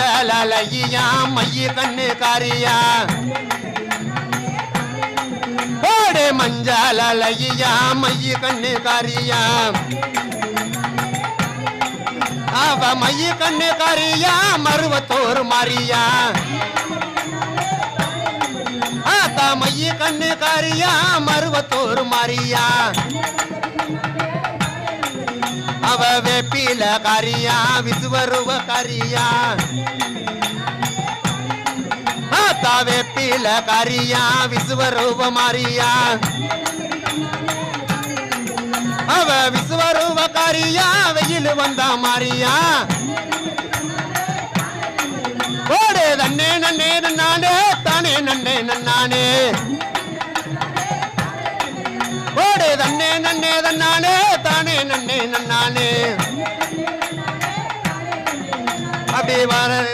ஜலலையா மைய கண்ணு காரியா. ஓடு மஞ்சள் மைய கண்ணு காரியா. அவ மைய கண்ணு காரியா மருவத்தோர் மாறியா. ஆத்தா மைய கண்ணு காரியா மருவத்தோர் மாறியா. அவ வேப்பில காரியா விசுவருவ காரியா ஆத்தா வேப்பில காரியா விசுவருவ மாரியா அவ விசுவருவ காரியா வெயில் வந்தா மாறியா ஓடு தன்னே நன்னே நன்னானே தானே நன்னே நன்னானே ஓடு தன்னே நன்னே தன்னானே கண்ணே நன்னே நன்னானே அப்படி வர